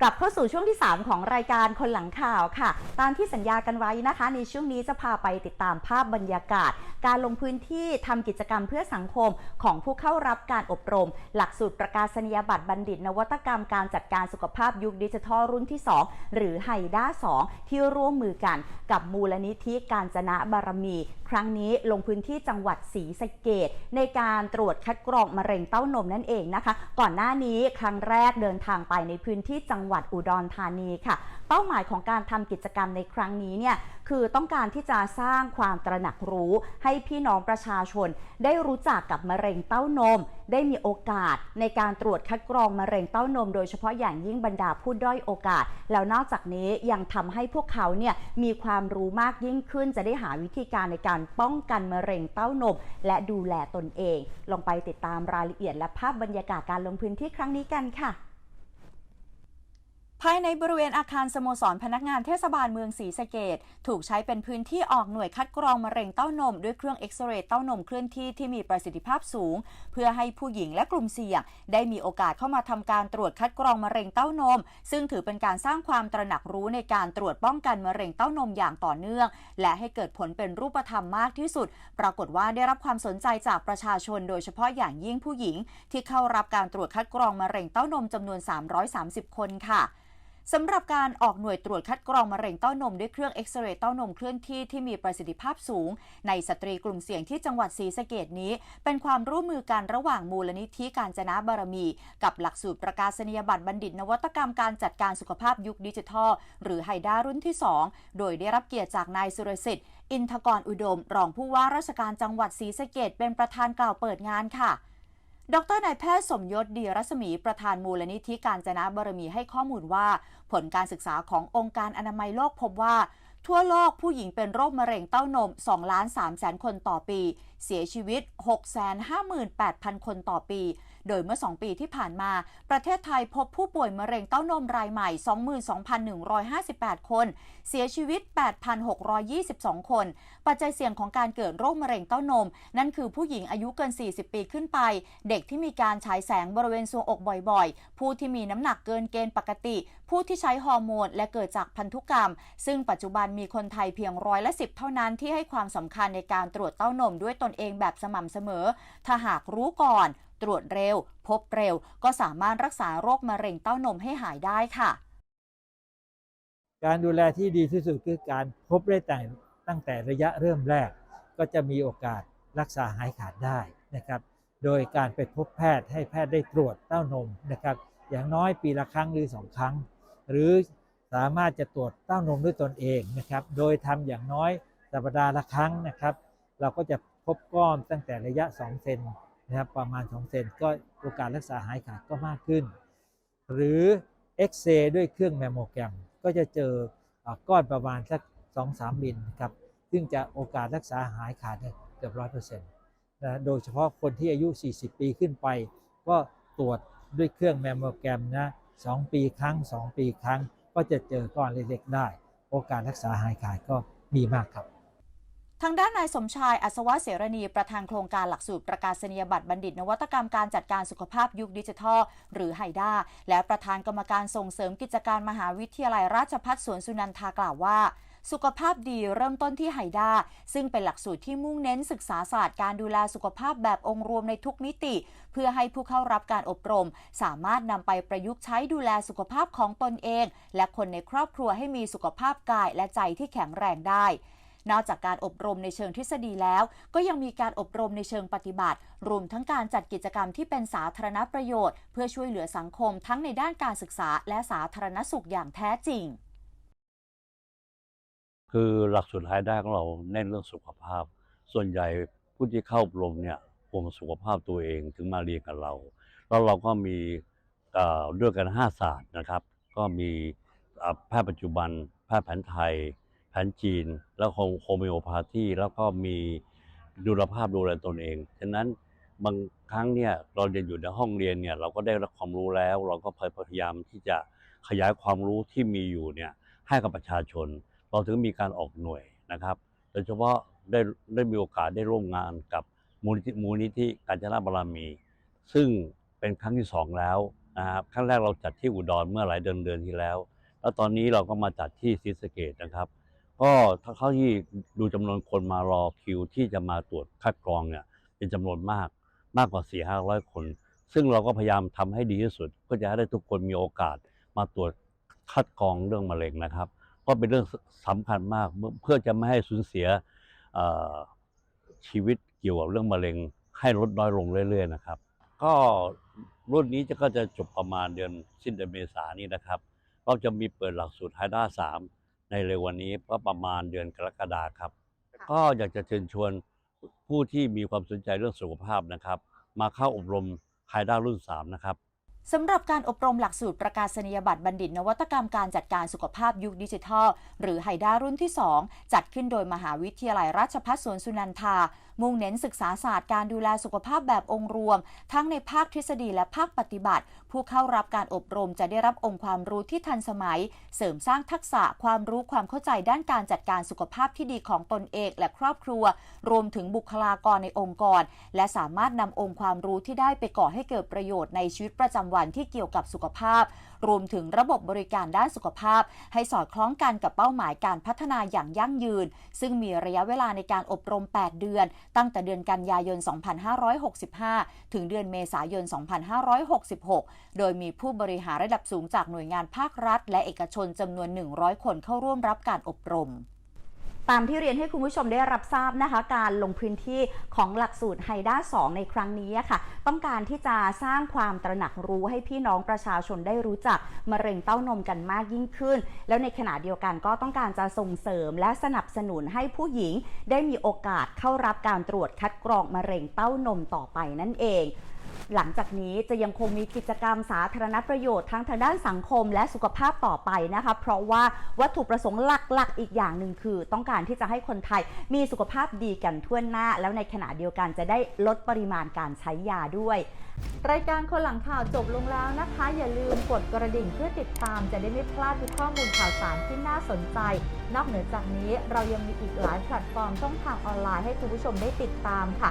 กลับเข้าสู่ช่วงที่ 3 ของรายการคนหลังข่าวค่ะ ตามที่สัญญากันไว้นะคะ ในช่วงนี้จะพาไปติดตามภาพบรรยากาศ การลงพื้นที่ทำกิจกรรมเพื่อสังคมของผู้เข้ารับการอบรม หลักสูตรประกาศนียบัตรบัณฑิต นวัตกรรมการจัดการสุขภาพยุคดิจิทัลรุ่นที่ 2 หรือไฮด้า2 ที่ร่วมมือกันกับมูลนิธิการจนะบารมี ครั้งนี้ลงพื้นที่จังหวัดศรีสะเกดในการตรวจคัดกรองมะเร็งเต้านมนั่นเองนะคะ ก่อนหน้านี้ครั้งแรกเดินทางไปในพื้นที่จังงหวัดอุดรธานีค่ะ เป้าหมายของการทำกิจกรรมในครั้งนี้เนี่ยคือต้องการที่จะสร้างความตระหนักรู้ ให้พี่น้องประชาชน ได้รู้จักกับมะเร็งเต้านม ได้มีโอกาสในการตรวจคัดกรองมะเร็งเต้านม โดยเฉพาะอย่างยิ่งบรรดาผู้ด้อยโอกาส แล้วนอกจากนี้ยังทำให้พวกเขาเนี่ยมีความรู้มากยิ่งขึ้น จะได้หาวิธีการในการป้องกันมะเร็งเต้านม และดูแลตนเอง ลองไปติดตามรายละเอียดและภาพบรรยากาศการลงพื้นที่ครั้งนี้กันค่ะ ภายในบริเวณอาคารสโมสรพนักงานเทศบาลเมืองศรีสะเกดถูกใช้เป็นพื้นที่ออกหน่วยคัดกรองมะเร็งเต้านม ด้วยเครื่องเอ็กซเรย์เต้านมเคลื่อนที่ที่มีประสิทธิภาพสูง เพื่อให้ผู้หญิงและกลุ่มเสี่ยง ได้มีโอกาสเข้ามาทำการตรวจคัดกรองมะเร็งเต้านม ซึ่งถือเป็นการสร้างความตระหนักรู้ในการตรวจป้องกันมะเร็งเต้านมอย่างต่อเนื่อง และให้เกิดผลเป็นรูปธรรมมากที่สุด ปรากฏว่าได้รับความสนใจจากประชาชน โดยเฉพาะอย่างยิ่งผู้หญิง ที่เข้ารับการตรวจคัดกรองมะเร็งเต้านมจำนวน 330 คนค่ะ สำหรับการออกหน่วยตรวจคัดกรองมะเร็งเต้านมด้วยเครื่องเอ็กซเรย์เต้านมเคลื่อนที่ที่มีประสิทธิภาพสูง ในสตรีกลุ่มเสี่ยงที่จังหวัดศรีสะเกดนี้ เป็นความร่วมมือกันระหว่างมูลนิธิการจนะบารมี กับหลักสูตรประกาศนียบัตรบัณฑิต นวัตกรรมการจัดการสุขภาพยุคดิจิทัล หรือไฮด้ารุ่นที่ 2 โดยได้รับเกียรติจากนายสุรสิทธิ์ อินทกรอุดม รองผู้ว่าราชการจังหวัดศรีสะเกดเป็นประธานกล่าวเปิดงานค่ะ ดรนายแพทย์สมยศดีรัศมีประธานมูลนิธิการจนะบารมีให้ข้อมูลว่า ผลการศึกษาขององค์การอนามัยโลกพบว่า ทั่วโลกผู้หญิงเป็นโรคมะเร็งเต้านม2ล้าน3แสนคนต่อปี เสียชีวิต 658,000 คนต่อปี โดยเมื่อ 2 ปีที่ผ่านมา ประเทศไทยพบผู้ป่วยมะเร็งเต้านมรายใหม่ 22,158 คน เสียชีวิต 8,622 คน ปัจจัยเสี่ยงของการเกิดโรคมะเร็งเต้านม นั่นคือผู้หญิงอายุเกิน 40 ปีขึ้นไป เด็กที่มีการฉายแสงบริเวณทรวงอกบ่อยๆ ผู้ที่มีน้ำหนักเกินเกณฑ์ปกติผู้ที่ใช้ฮอร์โมนและเกิดจากพันธุกรรม ซึ่งปัจจุบันมีคนไทยเพียงร้อยละสิบเท่านั้นที่ให้ความสำคัญในการตรวจเต้านมด้วยตนเองแบบสม่ำเสมอ ถ้าหากรู้ก่อน ตรวจเร็ว พบเร็ว ก็สามารถรักษาโรคมะเร็งเต้านมให้หายได้ค่ะ การดูแลที่ดีที่สุดคือการพบได้แต่ตั้งแต่ระยะเริ่มแรก ก็จะมีโอกาสรักษาหายขาดได้นะครับ โดยการไปพบแพทย์ให้แพทย์ได้ตรวจเต้านมนะครับ อย่างน้อยปีละครั้งหรือสองครั้ง หรือสามารถจะตรวจเต้านมด้วยตนเองนะครับ โดยทำอย่างน้อยสัปดาห์ละครั้งนะครับ เราก็จะพบก้อนตั้งแต่ระยะ 2 เซนนะครับประมาณ 2 เซนก็โอกาสรักษาหายขาดก็มากขึ้น หรือเอ็กซเรย์ด้วยเครื่องแมมโมแกรมก็จะเจอก้อนประมาณสัก 2-3มิลครับซึ่งจะโอกาสรักษาหายขาดเนี่ยเกือบร้อยเปอร์เซ็นต์นะโดยเฉพาะคนที่อายุ 40 ปีขึ้นไป ก็ตรวจด้วยเครื่องแมมโมแกรมนะ 2 ปีครั้ง 2 ปีครั้ง ก็จะเจอก้อนเล็กๆได้ โอกาสรักษาหายขาดก็มีมากครับทางด้านนายสมชายอัศวะเสรณีประธานโครงการหลักสูตรประกาศนียบัตรบัณฑิต นวัตกรรมการจัดการสุขภาพยุคดิจิทัล หรือไฮด้าและประธานกรรมการส่งเสริมกิจการมหาวิทยาลัยราชภัฏสวนสุนันทากล่าวว่า สุขภาพดีเริ่มต้นที่ไฮด้าซึ่งเป็นหลักสูตรที่มุ่งเน้นศึกษาศาสตร์การดูแลสุขภาพแบบองค์รวมในทุกมิติ เพื่อให้ผู้เข้ารับการอบรม สามารถนำไปประยุกต์ใช้ดูแลสุขภาพของตนเอง และคนในครอบครัวให้มีสุขภาพกายและใจที่แข็งแรงได้นอกจากการอบรมในเชิงทฤษฎีแล้ว ก็ยังมีการอบรมในเชิงปฏิบัติ รวมทั้งการจัดกิจกรรมที่เป็นสาธารณประโยชน์ เพื่อช่วยเหลือสังคมทั้งในด้านการศึกษาและสาธารณสุขอย่างแท้จริง คือหลักสูตรได้ของเราเน้นเรื่องสุขภาพ ส่วนใหญ่ผู้ที่เข้าอบรมเนี่ยห่วงสุขภาพตัวเองถึงมาเรียนกับเรา แล้วเราก็มีเอ่อเรื่องกัน 5 ศาสตร์นะครับ ก็มีแพทย์ปัจจุบัน แพทย์แผนไทย แผนจีน แล้วโฮโฮมิโอพาธีแล้วก็มีดูแลภาพดูแลตนเอง ฉะนั้นบางครั้งเนี่ยเราเรียนอยู่ในห้องเรียนเนี่ยเราก็ได้รับความรู้แล้ว เราก็พยายามที่จะขยายความรู้ที่มีอยู่เนี่ยให้กับประชาชน เราถึงมีการออกหน่วยนะครับโดยเฉพาะได้ได้มีโอกาสได้ร่วมงานกับมูลนิธิมูลนิธิการจนาบารมี ซึ่งเป็นครั้งที่สองแล้วนะครับครั้งแรกเราจัดที่อุดรเมื่อหลายเดือนเดือนที่แล้ว แล้วตอนนี้เราก็มาจัดที่ศรีสะเกดนะครับ ก็ถ้าเขาที่ดูจำนวนคนมารอคิวที่จะมาตรวจคัดกรองเนี่ยเป็นจำนวนมากมากกว่า4ี่ห้าร้อยคน ซึ่งเราก็พยายามทำให้ดีที่สุดเพื่อจะให้ได้ทุกคนมีโอกาสมาตรวจคัดกรองเรื่องมะเร็งนะครับ ก็เป็นเรื่องสำคัญมากเพื่อจะไม่ให้สูญเสียเอ่อชีวิตเกี่ยวกับเรื่องมะเร็งให้ลดน้อยลงเรื่อย ๆ นะครับ ก็รุ่นนี้จะก็จะจบประมาณเดือนสิ้นเดือนเมษายนนี้นะครับ เราจะมีเปิดหลักสูตรไฮด้าสามในเร็ววันนี้ก็ประมาณเดือนกรกฎาครับ ก็อยากจะเชิญชวนผู้ที่มีความสนใจเรื่องสุขภาพนะครับ มาเข้าอบรมไฮด้ารุ่น 3 นะครับ สำหรับการอบรมหลักสูตรประกาศนียบัตรบัณฑิต นวัตกรรมการจัดการสุขภาพยุคดิจิทัล หรือไฮด้ารุ่นที่ 2 จัดขึ้นโดยมหาวิทยาลัยราชภัฏสวนสุนันทา มุ่งเน้นศึกษาศาสตร์การดูแลสุขภาพแบบองค์รวม ทั้งในภาคทฤษฎีและภาคปฏิบัติ ผู้เข้ารับการอบรมจะได้รับองค์ความรู้ที่ทันสมัย เสริมสร้างทักษะความรู้ความเข้าใจด้านการจัดการสุขภาพที่ดีของตนเองและครอบครัว รวมถึงบุคลากรในองค์กร และสามารถนำองค์ความรู้ที่ได้ไปก่อให้เกิดประโยชน์ในชีวิตประจำวันที่เกี่ยวกับสุขภาพรวมถึงระบบบริการด้านสุขภาพ ให้สอดคล้องกันกับเป้าหมายการพัฒนาอย่างยั่งยืน ซึ่งมีระยะเวลาในการอบรม 8 เดือน ตั้งแต่เดือนกันยายน 2565 ถึงเดือนเมษายน 2566 โดยมีผู้บริหารระดับสูงจากหน่วยงานภาครัฐ และเอกชนจำนวน 100 คนเข้าร่วมรับการอบรม ตามที่เรียนให้คุณผู้ชมได้รับทราบนะคะการลงพื้นที่ของหลักสูตรไฮด้า 2 ในครั้งนี้ค่ะ ต้องการที่จะสร้างความตระหนักรู้ให้พี่น้องประชาชนได้รู้จักมะเร็งเต้านมกันมากยิ่งขึ้น แล้วในขณะเดียวกันก็ต้องการจะส่งเสริมและสนับสนุนให้ผู้หญิงได้มีโอกาสเข้ารับการตรวจคัดกรองมะเร็งเต้านมต่อไปนั่นเอง หลังจากนี้จะยังคงมีกิจกรรมสาธารณประโยชน์ทั้งทางด้านสังคมและสุขภาพต่อไปนะคะ เพราะว่าวัตถุประสงค์หลักๆ อีกอย่างหนึ่งคือ ต้องการที่จะให้คนไทยมีสุขภาพดีกันทั่วหน้า แล้วในขณะเดียวกันจะได้ลดปริมาณการใช้ยาด้วย รายการคนหลังข่าวจบลงแล้วนะคะ อย่าลืมกดกระดิ่งเพื่อติดตามจะได้ไม่พลาดทุกข้อมูลข่าวสารที่น่าสนใจ นอกเหนือจากนี้เรายังมีอีกหลายแพลตฟอร์มช่องทางออนไลน์ให้คุณผู้ชมได้ติดตามค่ะ